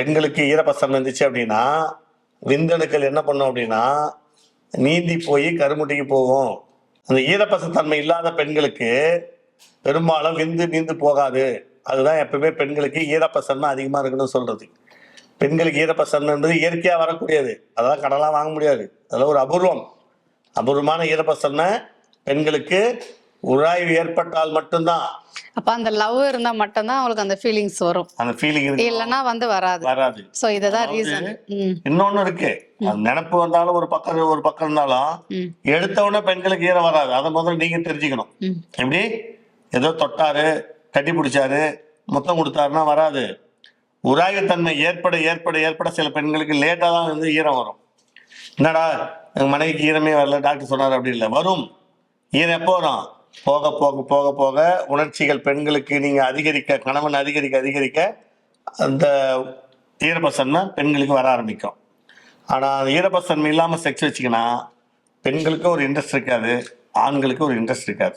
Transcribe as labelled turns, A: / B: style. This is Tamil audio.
A: பெண்களுக்கு ஈரப்பசம் இருந்துச்சு அப்படின்னா விந்தணுக்கள் என்ன பண்ணும் அப்படின்னா நீந்தி போய் கருமுட்டைக்கு போகும். அந்த ஈரப்பசத்தன்மை இல்லாத பெண்களுக்கு பெரும்பாலும் விந்து நீந்து போகாது. அதுதான் எப்பவுமே பெண்களுக்கு ஈரப்பசன்மை அதிகமாக இருக்குன்னு சொல்றது. பெண்களுக்கு ஈரப்பசன்மைன்றது இயற்கையாக வரக்கூடியது. அதெல்லாம் கடலாம் வாங்க முடியாது. அதெல்லாம் ஒரு அபூர்வம். அபூர்வமான ஈரப்பசன்மை பெண்களுக்கு உராய்வு ஏற்பட்டால் மட்டும்தான்.
B: அப்ப அந்த லவ் இருந்தா மட்டும்தான் அவங்களுக்கு அந்த ஃபீலிங்ஸ் வரும்.
A: அந்த ஃபீலிங்
B: இல்லைன்னா வந்து வராது.
A: வராது.
B: சோ இதுதான் ரீசன்
A: இன்னொன்னு இருக்கு. நினப்பு வந்தாலும் ஒரு பக்கம் ஒரு பக்கம் இருந்தாலும் எடுத்த உடனே பெண்களுக்கு ஈரம் வராது. அதை முதல்ல நீங்க தெரிஞ்சுக்கணும். எப்படி? ஏதோ தொட்டாரு கட்டி பிடிச்சாரு முத்தம் கொடுத்தாருன்னா வராது. உராய்வுத்தன்மை ஏற்பட ஏற்பட ஏற்பட சில பெண்களுக்கு லேட்டாக தான் வந்து ஈரம் வரும். என்னடா எங்க மனைவிக்கு ஈரமே வரல டாக்டர் சொன்னார் அப்படி இல்லை. வரும். ஈரம் எப்போ வரும்? போக போக போக போக உணர்ச்சிகள் பெண்களுக்கு நீங்க அதிகரிக்க கணவன் அதிகரிக்க அதிகரிக்க அந்த ஈரப்பசன்மை பெண்களுக்கு வர ஆரம்பிக்கும். ஆனால் ஈரப்பசன்மை இல்லாமல் செக்ஸ் வச்சிங்கன்னா பெண்களுக்கு ஒரு இன்ட்ரெஸ்ட் இருக்காது ஆண்களுக்கு ஒரு இன்ட்ரெஸ்ட் இருக்காது.